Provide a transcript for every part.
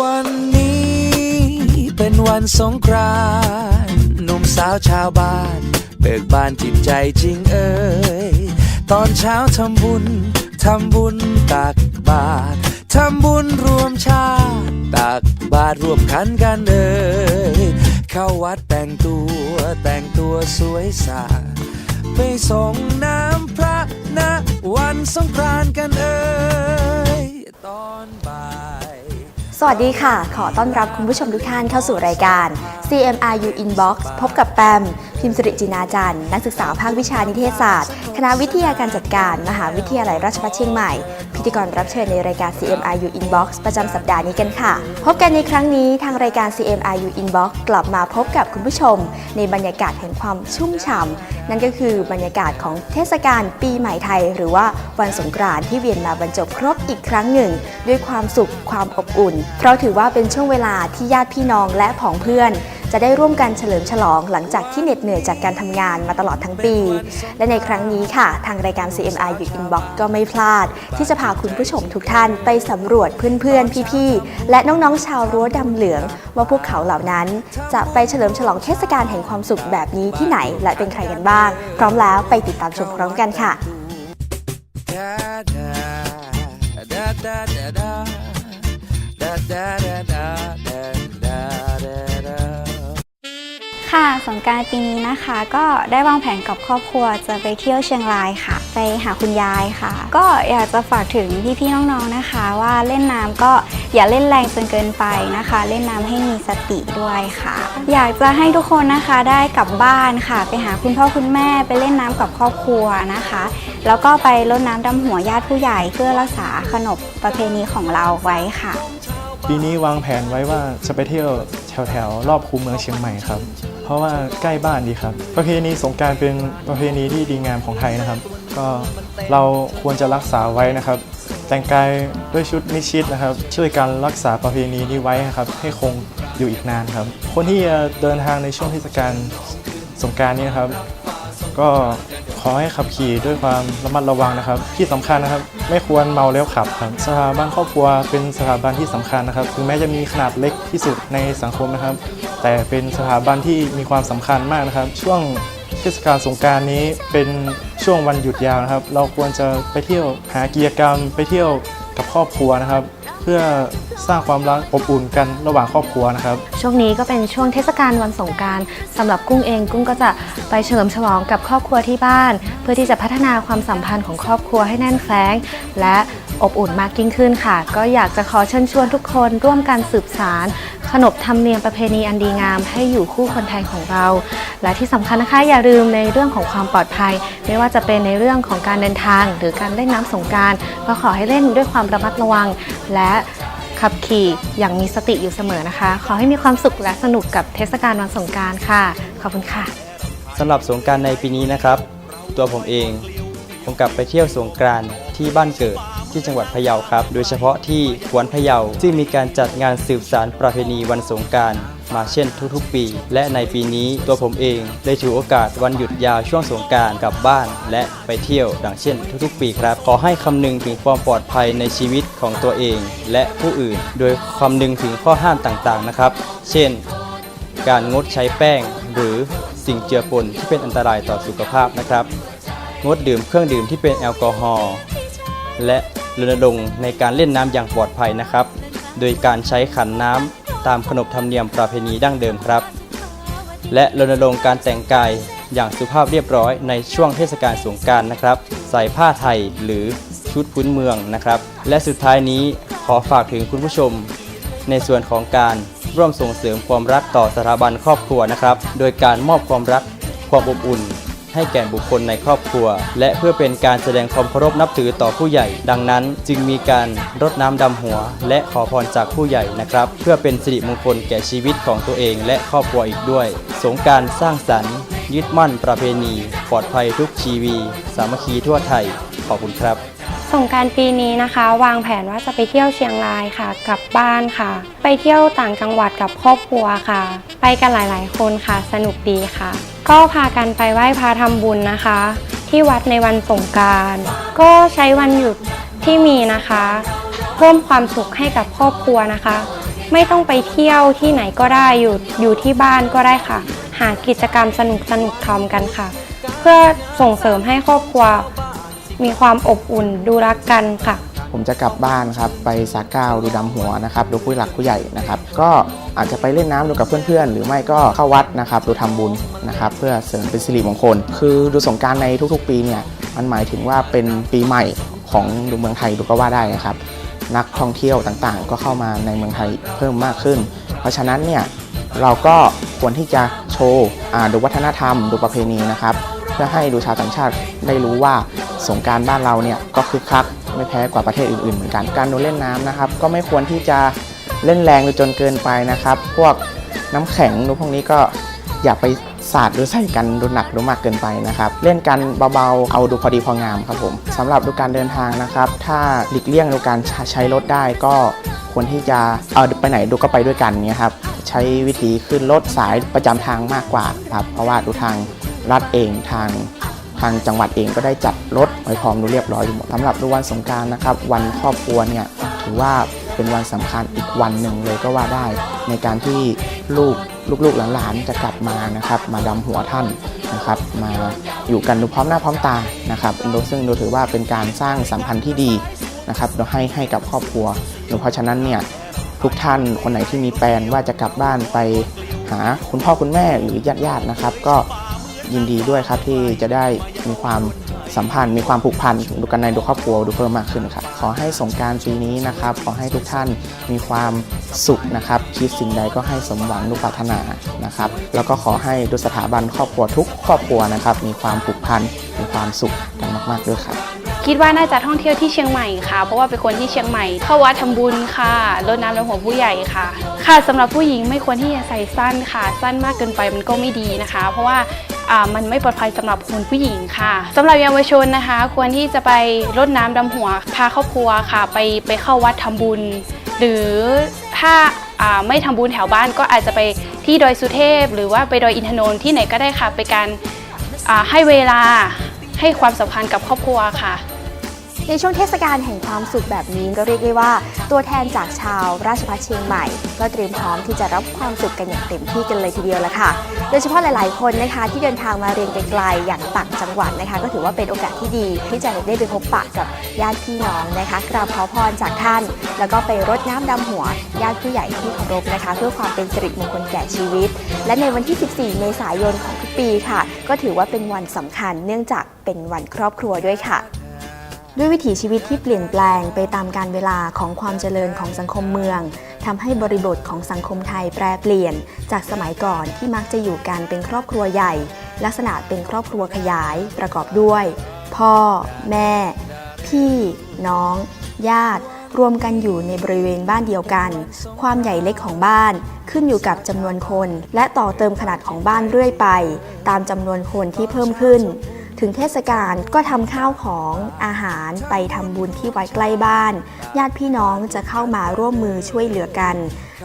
วันนี้เป็นวันสงกรานต์หนุ่มสาวชาวบ้าน เบิกบานจิตใจจริงเอ่ย ตอนเช้าทำบุญ ทำบุญตักบาตรทำบุญรวมชาติ ตักบาตรรวมขันกันเอ่ย เข้าวัดแต่งตัวแต่งตัวสวยสาไปส่งน้ำพระณวันสงกรานต์กันเอ่ย ตอนบ่าย สวัสดีค่ะ ขอต้อนรับคุณผู้ชมทุกท่านเข้าสู่รายการ CMRU Inbox พบกับแปม พิมสิริจินาจันทร์นักศึกษาภาควิชานิเทศศาสตร์ คณะวิทยาการจัดการ มหาวิทยาลัยราชภัฏเชียงใหม่ พิธีกรรับเชิญในรายการ CMRU Inbox ประจำสัปดาห์นี้กันค่ะ พบกันในครั้งนี้ทางรายการ CMRU Inbox กลับมาพบกับคุณผู้ชม ในบรรยากาศแห่งความชุ่มฉ่ำนั่นก็คือบรรยากาศของเทศกาลปีใหม่ไทย หรือว่าวันสงกรานต์ที่เวียนมาบรรจบครบอีกครั้งหนึ่ง ด้วยความสุขความอบอุ่นเพราะถือว่าเป็นช่วงเวลาที่ญาติพี่น้องและผองเพื่อน จะได้ร่วมกันเฉลิมฉลองหลังจากที่เหน็ดเหนื่อยจากการทำงานมาตลอดทั้งปี และในครั้งนี้ค่ะ ทางรายการ CMR อยู่ Inbox ก็ไม่พลาด ที่จะพาคุณผู้ชมทุกท่านไปสำรวจเพื่อนๆ พี่ๆ และน้องๆ ชาวรั้วดำเหลือง ว่าพวกเขาเหล่านั้น จะไปเฉลิมฉลองเทศกาลแห่งความสุขแบบนี้ที่ไหนและเป็นใครกันบ้าง พร้อมแล้วไปติดตามชมพร้อมกันค่ะ Da da da da da da ค่ะสงการปีนี้นะคะก็ได้วางแผนกับครอบครัวจะไปเที่ยวเชียงรายค่ะ ไปหาคุณยายค่ะ ก็อยากจะฝากถึงพี่ๆน้องๆนะคะ ว่าเล่นน้ำก็อย่าเล่นแรงจนเกินไปนะคะ เล่นน้ำให้มีสติด้วยค่ะ อยากจะให้ทุกคนนะคะได้กลับบ้านค่ะ ไปหาคุณพ่อคุณแม่ไปเล่นน้ำกับครอบครัวนะคะ แล้วก็ไปรดน้ำดำหัวญาติผู้ใหญ่เพื่อรักษาขนบประเพณีของเราไว้ค่ะ ปีนี้วางแผนไว้ว่าจะไปเที่ยวแถวๆรอบคูเมืองเชียงใหม่ครับ เพราะว่าใกล้บ้านดีครับ ประเพณีสงการเป็นประเพณีที่ดีงามของไทยนะครับ ก็เราควรจะรักษาไว้นะครับ แต่งกายด้วยชุดมิชิดนะครับ ช่วยการรักษาประเพณีนี้ไว้นะครับ ให้คงอยู่อีกนานครับ คนที่เดินทางในช่วงเทศกาลสงการนี้นะครับ ก็ ขอให้ขับขี่ด้วยความระมัดระวังนะครับ ที่สำคัญนะครับ ไม่ควรเมาแล้วขับครับสถาบันครอบครัวเป็นสถาบันที่สำคัญนะครับถึงแม้จะมีขนาดเล็กที่สุดในสังคมนะครับ แต่เป็นสถาบันที่มีความสำคัญมากนะครับ ช่วงเทศกาลสงการนี้เป็นช่วงวันหยุดยาวนะครับ เราควรจะไปเที่ยวหากิจกรรม ไปเที่ยวกับครอบครัวนะครับ เพื่อ สร้างความรักอบอุ่นกันระหว่างครอบครัวนะครับ ช่วงนี้ก็เป็นช่วงเทศกาลวันสงกรารสำหรับกุ้งเองกุ้งก็จะไปเฉลิมฉลองกับครอบครัวที่บ้าน เพื่อที่จะพัฒนาความสัมพันธ์ของครอบครัวให้แน่นแฟ้ง และอบอุ่นมากยิ่งขึ้นค่ะ ก็อยากจะขอเชิญชวนทุกคนร่วมกันสืบสาร ขนบธรรมเนียมประเพณีอันดีงาม ให้อยู่คู่คนไทยของเรา และที่สำคัญนะคะอย่าลืมในเรื่องของความปลอดภัย ไม่ว่าจะเป็นในเรื่องของการเดินทาง หรือการเล่นน้ำสงกรารก็ขอให้เล่นด้วยความระมัดระวัง และ ขับขี่อย่างมีสติอยู่เสมอนะคะ ขอให้มีความสุขและสนุกกับเทศกาลวันสงการค่ะ ขอบคุณค่ะสำหรับสงการในปีนี้นะครับ ตัวผมเองผมกลับไปเที่ยวสงกรานที่บ้านเกิด ที่จังหวัดพะเยาครับ โดยเฉพาะที่กวนพะเยาซึ่งมีการจัดงานสืบสารประเพณีวันสงการมาเช่นทุกๆปี และในปีนี้ตัวผมเองได้ถือโอกาสวันหยุดยาวช่วงสงการกลับบ้าน และไปเที่ยวดังเช่น ทุกๆ ปีครับ ขอให้คำนึงถึงความปลอดภัยในชีวิตของตัวเอง และผู้อื่น โดยคำนึงถึงข้อห้ามต่างๆนะครับ เช่น การงดใช้แป้ง หรือสิ่งเจือปนที่เป็นอันตรายต่อสุขภาพนะครับ งดดื่มเครื่องดื่มที่เป็นแอลกอฮอล์และ รณรงค์ในการเล่นน้ำอย่างปลอดภัยนะครับ โดยการใช้ขันน้ำตามขนบธรรมเนียมประเพณีดั้งเดิมครับ และรณรงค์การแต่งกายอย่างสุภาพเรียบร้อยในช่วงเทศกาลสงกรารนะครับ ใส่ผ้าไทยหรือชุดพื้นเมืองนะครับ และสุดท้ายนี้ขอฝากถึงคุณผู้ชม ในส่วนของการร่วมส่งเสริมความรักต่อสถาบันครอบครัวนะครับ โดยการมอบความรักความอบอุ่น ให้แก่บุคคลในครอบครัว และเพื่อเป็นการแสดงความเคารพนับถือต่อผู้ใหญ่ ดังนั้นจึงมีการรดน้ำดำหัว และขอพรจากผู้ใหญ่นะครับ เพื่อเป็นสิริมงคลแก่ชีวิตของตัวเองและครอบครัวอีกด้วย สงการสร้างสรรค์ ยึดมั่นประเพณี ปลอดภัยทุกชีวี สามัคคีทั่วไทย ขอบคุณครับ สงการปีนี้นะคะ วางแผนว่าจะไปเที่ยวเชียงรายค่ะ กลับบ้านค่ะ ไปเที่ยวต่างจังหวัดกับครอบครัวค่ะ ไปกันหลายๆ คนค่ะ สนุกดีค่ะ ก็พากันไปไหว้พระทำบุญนะคะ ที่วัดในวันสงการก็ใช้วันหยุดที่มีนะคะ เพิ่มความสุขให้กับครอบครัวนะคะ ไม่ต้องไปเที่ยวที่ไหนก็ได้อยู่อยู่ที่บ้านก็ได้ค่ะ หากิจกรรมสนุกสนุกทำกันค่ะ เพื่อส่งเสริมให้ครอบครัวมีความอบอุ่นดูรักกันค่ะ ผมจะกลับบ้านครับไปสาก้าวดูดำหัวนะครับดูผู้หลักผู้ใหญ่นะครับก็อาจจะไปเล่นน้ำดูกับเพื่อนๆ หรือไม่ก็เข้าวัดนะครับดูทำบุญนะครับเพื่อเสริมเป็นสิริมงคล คือดูสงการในทุกๆ ปีเนี่ยมันหมายถึงว่าเป็นปีใหม่ของดูเมืองไทยดูก็ว่าได้นะครับนักท่องเที่ยวต่างๆ ก็เข้ามาในเมืองไทยเพิ่มมากขึ้น เพราะฉะนั้นเนี่ยเราก็ควรที่จะโชว์ดูวัฒนธรรม ดูประเพณีนะครับ เพื่อให้ดูชาวต่างชาติได้รู้ว่าสงการบ้านเราเนี่ยก็คึกคัก ไม่แพ้กว่าประเทศอื่นๆเหมือนกัน การดูเล่นน้ำนะครับ ก็ไม่ควรที่จะเล่นแรงหรือจนเกินไปนะครับ พวกน้ำแข็งดูพวกนี้ก็อย่าไปสาดหรือใส่กันดูหนักดูมากเกินไปนะครับ เล่นกันเบาๆ เอาดูพอดีพองามครับผมสำหรับดูการเดินทางนะครับ ถ้าหลีกเลี่ยงดูการใช้รถได้ก็ควรที่จะเออไปไหนดูก็ไปด้วยกันเนี่ยครับใช้วิธีขึ้นรถสายประจำทางมากกว่าครับเพราะว่าดูทางรัฐเองทาง ทางจังหวัดเองก็ได้จัดรถไว้พร้อมดูเรียบร้อยอยู่หมดสำหรับดูวันสงการนะครับ วันครอบครัวเนี่ยถือว่าเป็นวันสำคัญอีกวันหนึ่งเลยก็ว่าได้ ในการที่ลูกลูกๆหลานๆจะกลับมานะครับ มาดำหัวท่านนะครับมาอยู่กันดูพร้อมหน้าพร้อมตานะครับซึ่งดูถือว่าเป็นการสร้างสัมพันธ์ที่ดีนะครับโดยให้ให้กับครอบครัวดยเพราะฉะนั้นเนี่ยทุกท่านคนไหนที่มีแปลนว่าจะกลับบ้านไปหาคุณพ่อคุณแม่หรือญาติๆนะครับ ก็ ยินดีด้วยครับที่จะได้มีความสัมพันธ์ มีความผูกพันดูกันในดูครอบครัวดูเพิ่มมากขึ้นครับขอให้สงการปีนี้นะครับ ขอให้ทุกท่านมีความสุขนะครับ คิดสิ่งใดก็ให้สมหวังดุปรารถนานะครับ แล้วก็ขอให้ดูสถาบันครอบครัวทุกครอบครัวนะครับ มีความผูกพันมีความสุขกันมาก ๆด้วยครับคิดว่าน่าจะท่องเที่ยวที่เชียงใหม่ค่ะ เพราะว่าเป็นคนที่เชียงใหม่ เข้าวัดทำบุญค่ะรดน้ำดำหัวผู้ใหญ่ค่ะ ค่ะสำหรับผู้หญิงไม่ควรที่จะใส่สั้นค่ะ สั้นมากเกินไปมันก็ไม่ดีนะคะ เพราะว่า มันไม่ปลอดภัยสำหรับคนผู้หญิงค่ะสำหรับเยาวชนนะคะ ควรที่จะไปรดน้ำดำหัว พาครอบครัวค่ะ ไปไปเข้าวัดทำบุญ หรือถ้าไม่ทำบุญแถวบ้านก็อาจจะไปที่ดอยสุเทพ หรือว่าไปดอยอินทนนท์ที่ไหนก็ได้ค่ะ ไปการให้เวลาให้ความสำคัญกับครอบครัวค่ะ ในช่วงเทศกาลแห่งความสุขแบบนี้ก็เรียกได้ว่า ตัวแทนจากชาวราชภัฏเชียงใหม่ก็เตรียมพร้อมที่จะรับความสุขกันอย่างเต็มที่กันเลยทีเดียวละค่ะ โดยเฉพาะหลาย ๆ คนนะคะที่เดินทางมาเรียนไกล ๆ อย่างต่างจังหวัดนะคะ ก็ถือว่าเป็นโอกาสที่ดีที่จะได้ไปพบปะกับญาติพี่น้องนะคะกราบขอพรจากท่าน แล้วก็ไปรดน้ำดำหัวญาติผู้ใหญ่ที่เคารพนะคะ เพื่อความเป็นสิริมงคลแก่ชีวิต และในวันที่ 14 เมษายนของทุกปีค่ะ ก็ถือว่าเป็นวันสำคัญเนื่องจากเป็นวันครอบครัวด้วยค่ะ ด้วยวิถีชีวิตที่เปลี่ยนแปลงไปตามการเวลาของความเจริญของสังคมเมืองทำให้บริบทของสังคมไทยแปรเปลี่ยน จากสมัยก่อนที่มักจะอยู่กันเป็นครอบครัวใหญ่ ลักษณะเป็นครอบครัวขยายประกอบด้วย พ่อ แม่ พี่ น้อง ญาติ รวมกันอยู่ในบริเวณบ้านเดียวกัน ความใหญ่เล็กของบ้านขึ้นอยู่กับจำนวนคน และต่อเติมขนาดของบ้านเรื่อยไป ตามจำนวนคนที่เพิ่มขึ้น ถึงเทศกาลก็ทำข้าวของอาหารไปทำบุญที่วัดใกล้บ้าน ญาติพี่น้องจะเข้ามาร่วมมือช่วยเหลือกัน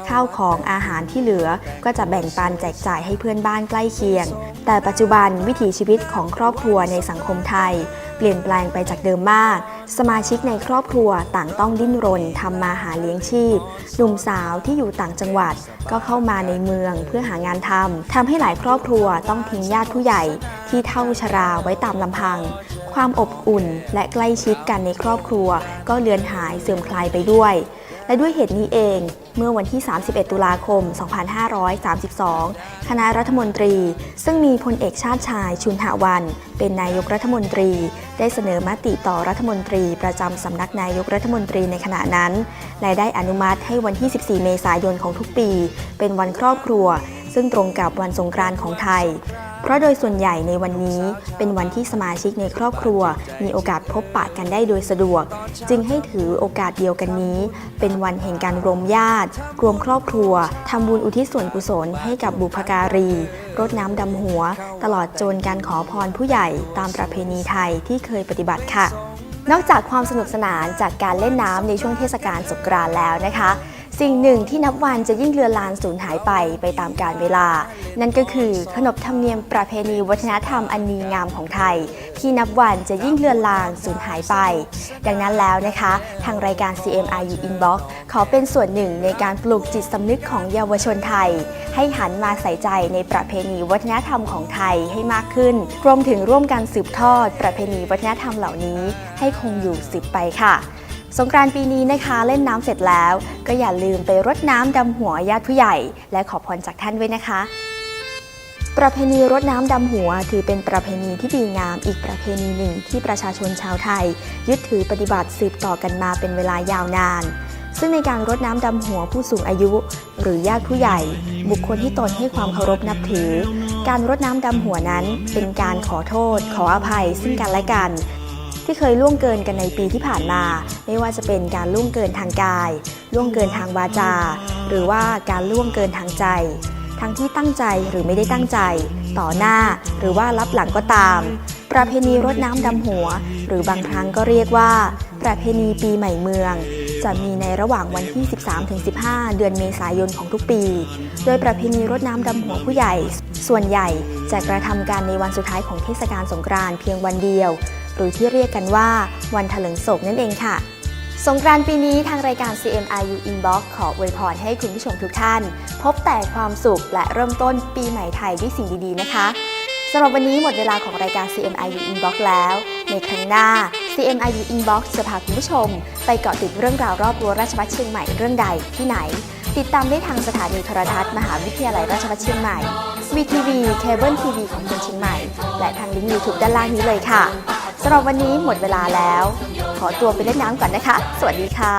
ข้าวของอาหารที่เหลือก็จะแบ่งปันแจกจ่ายให้เพื่อนบ้านใกล้เคียง แต่ปัจจุบันวิถีชีวิตของครอบครัวในสังคมไทย เปลี่ยนแปลงไปจากเดิมมาก สมาชิกในครอบครัวต่างต้องดิ้นรนทำมาหาเลี้ยงชีพ หนุ่มสาวที่อยู่ต่างจังหวัดก็เข้ามาในเมืองเพื่อหางานทำทำให้หลายครอบครัวต้องทิ้งญาติผู้ใหญ่ที่เท่าชราไว้ตามลำพัง ความอบอุ่นและใกล้ชิดกันในครอบครัว ก็เลือนหายเสื่อมคลายไปด้วย และด้วยเหตุนี้เอง เมื่อวันที่ 31 ตุลาคม 2532 คณะรัฐมนตรี ซึ่งมีพลเอกชาติชายชุนหวัน เป็นนายกรัฐมนตรี ได้เสนอมติต่อรัฐมนตรีประจำสำนักนายกรัฐมนตรีในขณะนั้น และได้อนุมัติให้วันที่ 14 เมษายนของทุกปี เป็นวันครอบครัว ซึ่งตรงกับวันสงกรานต์ของไทย เพราะโดยส่วนใหญ่ในวันนี้เป็นวันที่สมาชิกในครอบครัว มีโอกาสพบปะกันได้โดยสะดวก จึงให้ถือโอกาสเดียวกันนี้ เป็นวันแห่งการรวมญาติ รวมครอบครัวทำบุญอุทิศส่วนกุศลให้กับบุพการี รดน้ำดำหัว ตลอดจนการขอพรผู้ใหญ่ตามประเพณีไทยที่เคยปฏิบัติค่ะนอกจากความสนุกสนานจากการเล่นน้ำในช่วงเทศกาลสงกรานต์แล้วนะคะ สิ่งหนึ่งที่นับวันจะยิ่งเลือนลางสูญหายไปไปตามกาลเวลา นั่นก็คือขนบธรรมเนียมประเพณีวัฒนธรรมอันดีงามของไทย ที่นับวันจะยิ่งเลือนลางสูญหายไป ดังนั้นแล้วนะคะ ทางรายการ CMRU Inbox ขอเป็นส่วนหนึ่งในการปลูกจิตสำนึกของเยาวชนไทย ให้หันมาใส่ใจในประเพณีวัฒนธรรมของไทยให้มากขึ้น รวมถึงร่วมกันสืบทอดประเพณีวัฒนธรรมเหล่านี้ ให้คงอยู่สืบไปค่ะ สงกรานต์ปีนี้นะคะเล่นน้ำเสร็จแล้ว ก็อย่าลืมไปรดน้ำดำหัวญาติผู้ใหญ่ และขอพรจากท่านด้วยนะคะ ประเพณีรดน้ำดำหัว ถือเป็นประเพณีที่ดีงามอีกประเพณีหนึ่งที่ประชาชนชาวไทย ยึดถือปฏิบัติสืบต่อกันมาเป็นเวลายาวนาน ซึ่งในการรดน้ำดำหัวผู้สูงอายุ หรือญาติผู้ใหญ่ บุคคลที่ตนให้ความเคารพนับถือ การรดน้ำดำหัวนั้นเป็นการขอโทษ ขออภัย ซึ่งกันและกัน ที่เคยล่วงเกินกันในปีที่ผ่านมา ไม่ว่าจะเป็นการล่วงเกินทางกาย ล่วงเกินทางวาจา หรือว่าการล่วงเกินทางใจ ทั้งที่ตั้งใจหรือไม่ได้ตั้งใจ ต่อหน้าหรือว่ารับหลังก็ตาม ประเพณีรดน้ำดำหัว หรือบางครั้งก็เรียกว่า ประเพณีปีใหม่เมืองจะมีในระหว่างวันที่ 13-15 เดือนเมษายนของทุกปี โดยประเพณีรดน้ำดำหัวผู้ใหญ่ ส่วนใหญ่จะกระทำการในวันสุดท้ายของเทศกาลสงกรานต์เพียงวันเดียว หรือที่เรียกกันว่าวันถลิงศกนั่นเองค่ะ สงกรานต์ปีนี้ทางรายการ CMRU Inbox ขออวยพรให้คุณผู้ชมทุกท่าน พบแต่ความสุขและเริ่มต้นปีใหม่ไทยด้วยสิ่งดีๆนะคะสำหรับวันนี้หมดเวลาของรายการ CMRU Inbox แล้ว ในครั้งหน้า CMRU Inbox จะพาคุณผู้ชม ไปเกาะติดเรื่องราวรอบรั้วราชภัฏเชียงใหม่เรื่องใดที่ไหน ติดตามได้ทางสถานีโทรทัศน์มหาวิทยาลัยราชภัฏเชียงใหม่ VTV เคเบิลทีวีของคนเชียงใหม่ และทางลิงก์ YouTube ด้านล่างนี้เลยค่ะ สำหรับวันนี้หมดเวลาแล้ว ขอตัวไปเล่นน้ำก่อนนะคะ สวัสดีค่ะ